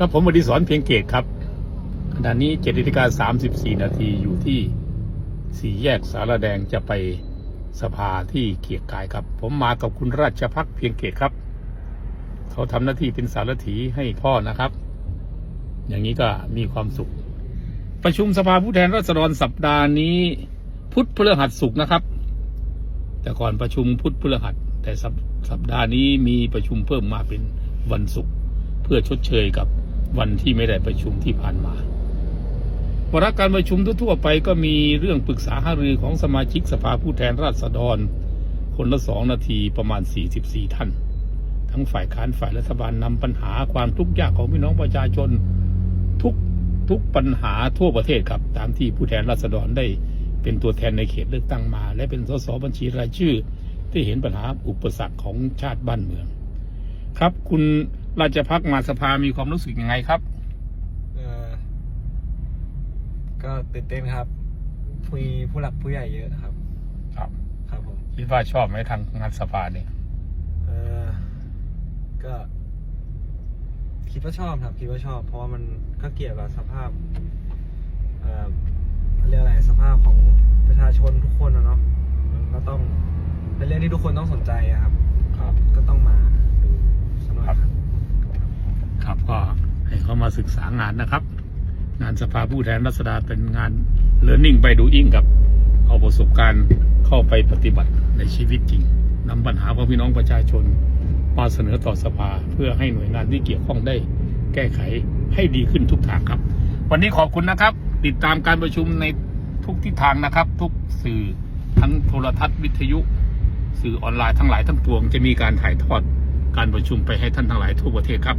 ครับผมบดิศรเพียงเกตครับขณะนี้เจ็ดนาฬิกาสามสิบสี่นาทีอยู่ที่สี่แยกสารแดงจะไปสภาที่เกียรกายครับ ผมมากับคุณราชพักเพียงเกตครับ เขาทำหน้าที่เป็นสารถีให้พ่อนะครับ อย่างนี้ก็มีความสุข ประชุมสภาผู้แทนราษฎรสัปดาห์นี้ พุทธพฤหัสศุกร์นะครับ แต่ก่อนประชุมพุทธพฤหัส แต่สัปสัปดาห์นี้มีประชุมเพิ่มมาเป็นวันศุกร์เพื่อชดเชยกับ วันที่ไม่ได้ประชุมที่ผ่านมาวาระการประชุมทั่วไปก็มีเรื่องปรึกษาหารือของสมาชิกสภาผู้แทนราษฎร คนละสองนาทีประมาณ 44 ท่าน ทั้งฝ่ายค้านฝ่ายรัฐบาลนำปัญหาความทุกข์ยากของพี่น้องประชาชนทุกทุกปัญหาทั่วประเทศครับ ตามที่ผู้แทนราษฎรได้เป็นตัวแทนในเขตเลือกตั้งมา และเป็นสสบัญชีรายชื่อ ที่เห็นปัญหาอุปสรรคของชาติบ้านเมือง ครับคุณ ราชพักษ์มาสภามีความรู้สึกยังไงครับ เออก็ตื่นเต้นครับมีผู้หลักผู้ใหญ่เยอะครับ ครับ ครับผม คิดว่าชอบไหมทางงานสภาเนี่ยเออก็ คิดว่าชอบครับ คิดว่าชอบ เพราะว่ามันก็เกี่ยวกับสภาพ เอ่อเรียกอะไรสภาพของประชาชนทุกคนนะเนาะมันก็ต้องเป็นเรื่องที่ทุกคนต้องสนใจอะครับ ครับ ก็ต้องมาดูสักหน่อย ครับ ครับ ครับก็ให้เขา มาศึกษางานนะครับ งานสภาผู้แทนรัษฎรเป็นงาน learning by doing ครับ เอาประสบการณ์เข้าไปปฏิบัติในชีวิตจริงนำปัญหาของพี่น้องประชาชนมาเสนอต่อสภาเพื่อให้หน่วยงานที่เกี่ยวข้องได้ แก้ไขให้ดีขึ้นทุกทางครับ วันนี้ขอบคุณนะครับ ติดตามการประชุมในทุกทิศทางนะครับ ทุกสื่อทั้งโทรทัศน์วิทยุ สื่อออนไลน์ทั้งหลายทั้งปวง จะมีการถ่ายทอดการประชุมไปให้ท่านทั้งหลายทั่วประเทศครับ